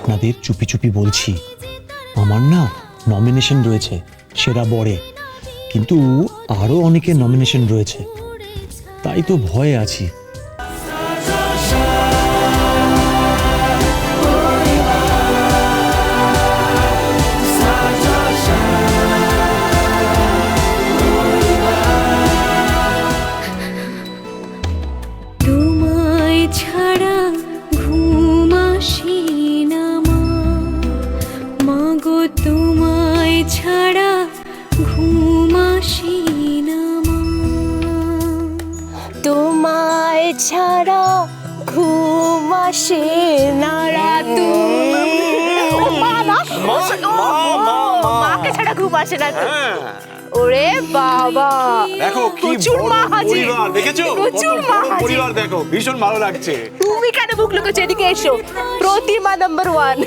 আপনাদের চুপি চুপি বলছি। আমার না নমিনেশন রয়েছে, সেরা বরে। কিন্তু আরও অনেকের নমিনেশন রয়েছে। তাই তো ভয়ে আছি। ছাড়া ঘুম আসে না রাতু। মাকে ছাড়া ঘুম আসে না ওরে বাবা। দেখো কি বড় মা। পরিবার দেখেছ? প্রচুর মা পরিবার দেখো ভীষণ ভালো লাগছে। তুমি কেন বুক লুকোছো এদিকে এসো? প্রতিমা নাম্বার ওয়ান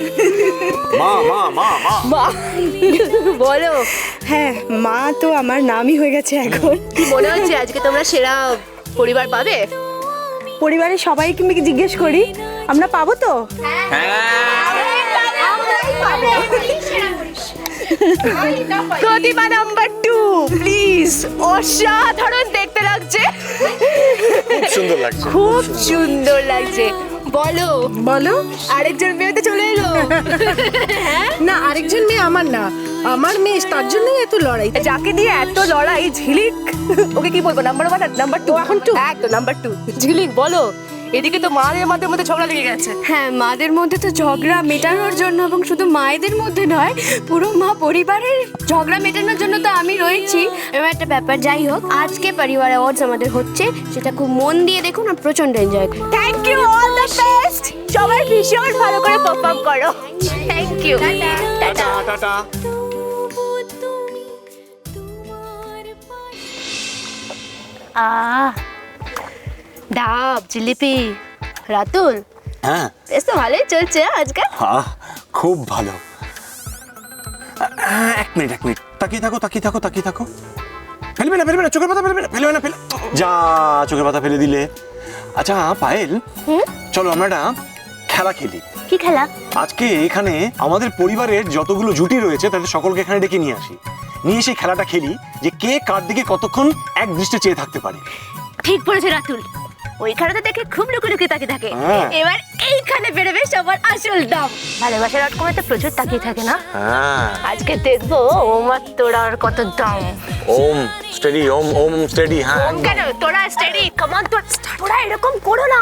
মা মা মা মা। মা। বলো। হ্যাঁ মা তো আমার নামই হয়ে গেছে এখন। কি মনে হচ্ছে আজকে তোমরা সেরা পরিবার পাবে? পরিবারের সবাইকে আমি জিজ্ঞেস করি? আমরা পাবো তো? প্রতিমা নাম্বার টু প্লিজ অসাধারণ দেখতে লাগছে। খুব সুন্দর লাগছে। খুব সুন্দর লাগছে। বলো। বলো। আরেকজন মেয়ে তো চলে এলো। হ্যাঁ না আরেকজন মেয়ে আমার না। আমার মেয়ে তার জন্যই এত লড়াই। যাকে দিয়ে এত লড়াই ঝিলিক। ওকে কি বলব? নাম্বার ওয়ান নাম্বার টু এখন টু একদম নাম্বার টু ঝিলিক বলো। এদিকে তো মায়ের মাদের মধ্যে ঝগড়া লেগে গেছে। হ্যাঁ মাদের মধ্যে তো ঝগড়া মেটানোর জন্য এবং শুধু মায়েদের মধ্যে নয় পুরো মা পরিবারের ঝগড়া মেটানোর জন্য তো আমি রয়েছি। এবার একটা ব্যাপার যাই হোক আজকে পরিবার অ্যাওয়ার্ডস আমাদের হচ্ছে সেটা খুব মন দিয়ে দেখুন আর প্রচণ্ড এনজয় করুন। Thank you all the best সবাই ভীষণ ভালো করে পারফর্ম করো। Thank you tata. টাটা আহ। ডাব জিলিপি রাতুল। হ্যাঁ। বেশ তো ভালোই চলছে আজকে হ্যাঁ খুব ভালো। এক মিনিট এক মিনিট। তাকিয়ে থাকো তাকিয়ে থাকো তাকিয়ে থাকো। ফেলবে না ফেলবে না চোখের পাতা ফেলবে না ফেলবে না ফেলে যা চোখের পাতা ফেলে দিলে। আচ্ছা পায়েল। চলো আমরা একটা খেলা খেলি। কি খেলা? আজকে এখানে আমাদের পরিবারের যতগুলো জুটি রয়েছে তাদের সকলকে এখানে ডেকে নিয়ে আসি। নিয়ে সেই খেলাটা খেলি যে কে কার দিকে কতক্ষণ এক দৃষ্টে চেয়ে থাকতে পারে। ঠিক বলেছে রাতুল। ওইখানে তো দেখে খুব লুকু লুকিয়ে তাকিয়ে থাকে। হ্যাঁ। এবার এইখানে বেরোবে সবার আসল দাম। ভালোবাসার আটকমে তো প্রচুর তাকিয়ে থাকে না? হ্যাঁ। আজকে দেখব ওমার তোরার কত দাম। ওম স্টেডি ওম ওম স্টেডি হ্যাঁ। কেন? তোরা স্টাডি কমান তোরা এরকম করো না।